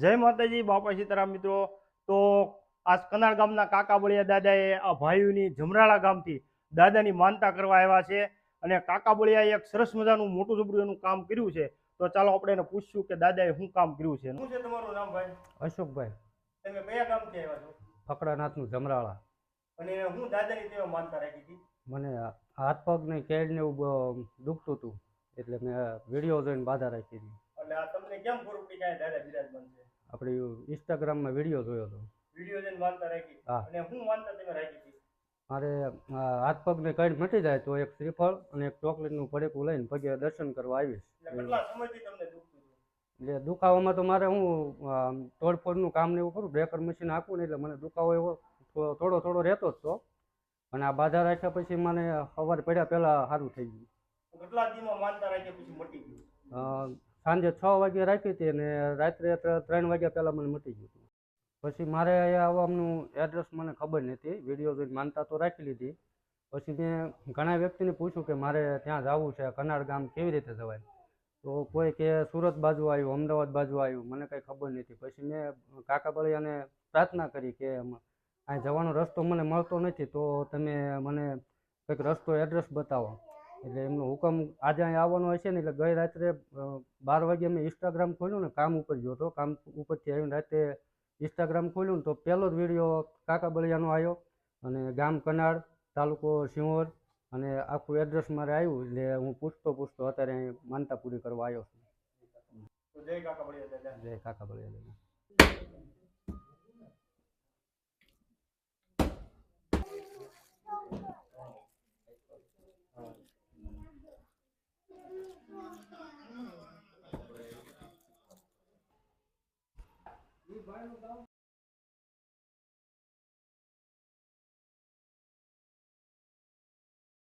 જય માતાજી બાપા સીતારામ મિત્રો. તો આ કનાળ ગામના કાકા બળિયા દાદાએ આ ભાઈઓની જમરાળા ગામથી દાદાની માનતા કરવા આવ્યા છે અને કાકા બળિયાએ એક સરસ મજાનું મોટું જબરું એનું કામ કર્યું છે. તો ચાલો આપણે એને પૂછશું કે દાદાએ શું કામ કર્યું છે. શું છે તમારું નામ ભાઈ? અશોકભાઈ. તમે કયા ગામથી આવ્યા છો? ફકડાનાથનું જમરાળા. અને હું દાદાની તેવા માનતા રાખી હતી? મને હાથ પગ ને કેડ ને એવું દુખતું હતું. એટલે મેં વીડિયો જોઈને બાધા રાખી હતી. એટલે આ તમને કેમ ખબર પડી દાદા બિરાજમાન છે? આપણી ઇન્સ્ટાગ્રામમાં વીડિયો જોયો હતો. વીડિયો જોઈને માનતા રાખી. હા. અને હું માનતા તમે રાખી હતી મારે હાથ પગને કઈ મટી જાય તો એક શ્રીફળ અને એક ચોકલેટનું પડેકું લઈને પગે દર્શન કરવા આવીશ. એટલે દુખાવામાં તો મારે હું તોડફોડનું કામ ને એવું કરું બ્રેકર મશીન આપું ને એટલે મને દુખાવો એવો થોડો થોડો રહેતો જ તો. અને આ બાધા રાખ્યા પછી મને સવારે પડ્યા પહેલાં સારું થઈ ગયું. કેટલા દીમાં માનતા રાખ્યા પછી મટી ગયું? સાંજે છ વાગે રાખી હતી અને રાત્રે ત્રણ વાગ્યા પહેલાં મને મટી ગયું પછી મારે અહીંયા આવવાનું એડ્રેસ મને ખબર નથી વીડિયો જોઈને માનતા તો રાખી લીધી. પછી મેં ઘણા વ્યક્તિને પૂછ્યું કે મારે ત્યાં જવું છે કનાડ ગામ કેવી રીતે જવાય? તો કોઈ કે સુરત બાજુ આવ્યું, અમદાવાદ બાજુ આવ્યું, મને કંઈ ખબર નથી પછી મેં કાકા બળિયાને પ્રાર્થના કરી કે અહીં જવાનો રસ્તો મને મળતો નથી, તો તમે મને કંઈક રસ્તો એડ્રેસ બતાવો. એટલે એમનો હુકમ આજે અહીં આવવાનો હશે ને એટલે ગઈ રાત્રે બાર વાગે મેં ઇન્સ્ટાગ્રામ ખોલ્યું ને કામ ઉપર ગયો હતો. કામ ઉપરથી આવીને રાતે ઇન્સ્ટાગ્રામ ખોલ્યું ને તો પહેલો જ વીડિયો કાકા બળિયાનો આવ્યો અને ગામ કનાળ તાલુકો સિંહોર અને આખું એડ્રેસ મારે આવ્યું એટલે હું પૂછતો પૂછતો અત્યારે અહીં માનતા પૂરી કરવા આવ્યો છું. જય કાકા બળિયા જય કાકા બળિયા E vai mudar um